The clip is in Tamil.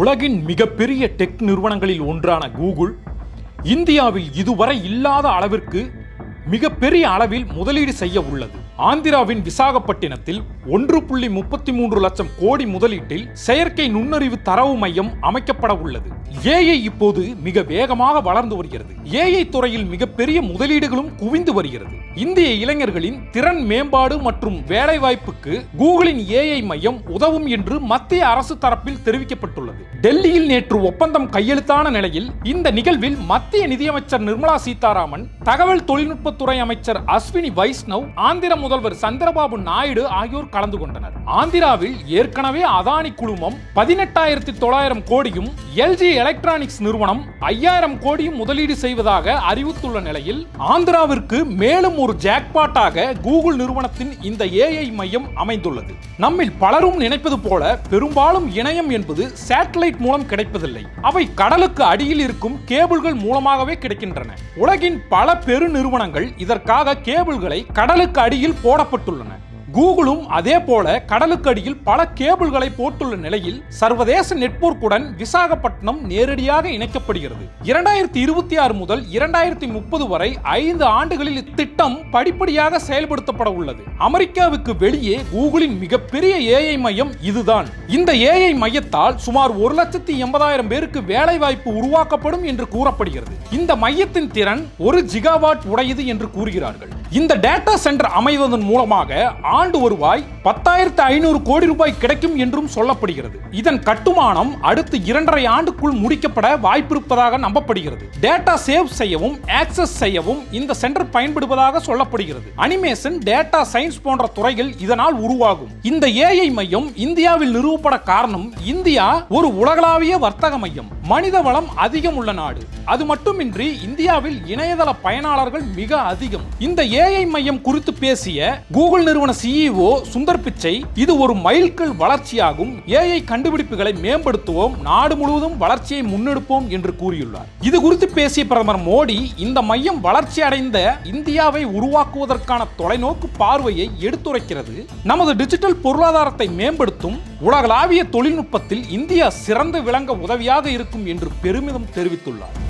உலகின் மிகப்பெரிய டெக் நிறுவனங்களில் ஒன்றான கூகுள் இந்தியாவில் இதுவரை இல்லாத அளவிற்கு மிகப்பெரிய அளவில் முதலீடு செய்ய உள்ளது. ஆந்திராவின் விசாகப்பட்டினத்தில் ஒன்று புள்ளி முப்பத்தி மூன்று லட்சம் கோடி முதலீட்டில் செயற்கை நுண்ணறிவு தரவு மையம் அமைக்கப்பட உள்ளது. ஏஐ இப்போது மிக வேகமாக வளர்ந்து வருகிறது. ஏஐ துறையில் மிகப்பெரிய முதலீடுகளும் குவிந்து வருகிறது. இந்திய இளைஞர்களின் திறன் மேம்பாடு மற்றும் வேலைவாய்ப்புக்கு கூகுளின் ஏஐ மையம் உதவும் என்று மத்திய அரசு தரப்பில் தெரிவிக்கப்பட்டுள்ளது. டெல்லியில் நேற்று ஒப்பந்தம் கையெழுத்தான நிலையில் இந்த நிகழ்வில் மத்திய நிதியமைச்சர் நிர்மலா சீதாராமன் தகவல் தொழில்நுட்பத்துறை அமைச்சர் அஸ்வினி வைஷ்ணவ் ஆந்திர முதல்வர் சந்திரபாபு நாயுடு ஆகியோர் கலந்து கொண்டனர். ஆந்திராவில் ஏற்கனவே அதானி குழுமம் பதினெட்டாயிரத்தி தொள்ளாயிரம் கோடியும் எல்ஜி எலக்ட்ரானிக்ஸ் நிறுவனம் ஐயாயிரம் கோடியும் முதலீடு செய்வதாக அறிவித்துள்ள நிலையில் ஆந்திராவிற்கு மேலும் ஒரு ஜாக்பாட்டாக கூகுள் நிறுவனத்தின் இந்த ஏஐ மையம் அமைந்துள்ளது. நம்மில் பலரும் நினைப்பது போல பெரும்பாலும் இணையம் என்பது சேட்டலைட் மூலம் கிடைப்பதில்லை. அவை கடலுக்கு அடியில் இருக்கும் கேபிள்கள் மூலமாகவே கிடைக்கின்றன. உலகின் பல பெரு நிறுவனங்கள் இதற்காக கேபிள்களை கடலுக்கு அடியில் போடப்பட்டுள்ளன. கூகுளும் அதே போல கடலுக்கு அடியில் பல கேபிள்களை போட்டுள்ள நிலையில் சர்வதேச நெட்வொர்க்குடன் விசாகப்பட்டினம் நேரடியாக இணைக்கப்படுகிறது. இரண்டாயிரத்தி இருபத்தி ஆறு முதல் இரண்டாயிரத்தி முப்பது வரை ஐந்து ஆண்டுகளில் இத்திட்டம் படிப்படியாக செயல்படுத்தப்பட உள்ளது. அமெரிக்காவுக்கு வெளியே கூகுளின் மிகப்பெரிய ஏஐ மையம் இதுதான். இந்த ஏஐ மையத்தால் சுமார் ஒரு லட்சத்தி எண்பதாயிரம் பேருக்கு வேலை வாய்ப்பு உருவாக்கப்படும் என்று கூறப்படுகிறது. இந்த மையத்தின் திறன் ஒரு ஜிகாவாட் உடையது என்று கூறுகிறார்கள். இந்த டேட்டா சென்டர் அமைவதன் மூலமாக ஆண்டு வருவாய் பத்தாயிரத்து ஐநூறு கோடி ரூபாய் கிடைக்கும் என்றும் சொல்லப்படுகிறது. இதன் கட்டுமானம் அடுத்து இரண்டரை ஆண்டுக்குள் முடிக்கப்பட வாய்ப்பிருப்பதாக நம்பப்படுகிறது. டேட்டா சேவ் செய்யவும் ஆக்சஸ் செய்யவும் இந்த சென்டர் பயன்படுவதாக சொல்லப்படுகிறது. அனிமேஷன் டேட்டா சயின்ஸ் போன்ற துறைகள் இதனால் உருவாகும். இந்த ஏஐ மையம் இந்தியாவில் நிறுவப்பட காரணம் இந்தியா ஒரு உலகளாவிய வர்த்தக மையம். மனித வளம் அதிகம் உள்ள நாடு. அது மட்டுமின்றி இந்தியாவில் இணையதள பயனாளர்கள் மிக அதிகம். இந்த ஏஐ மையம் குறித்து பேசிய கூகுள் நிறுவன சிஇஓ சுந்தர் பிச்சை இது ஒரு மைல்கல் வளர்ச்சியாகும். ஏஐ கண்டுபிடிப்புகளை மேம்படுத்துவோம் நாடு முழுவதும் வளர்ச்சியை முன்னெடுப்போம் என்று கூறியுள்ளார். இது குறித்து பேசிய பிரதமர் மோடி இந்த மையம் வளர்ச்சி அடைந்த இந்தியாவை உருவாக்குவதற்கான தொலைநோக்கு பார்வையை எடுத்துரைக்கிறது. நமது டிஜிட்டல் பொருளாதாரத்தை மேம்படுத்தும் உலகளாவிய தொழில்நுட்பத்தில் இந்தியா சிறந்து விளங்க உதவியாக இருக்கும் என்று பெருமிதம் தெரிவித்துள்ளார்.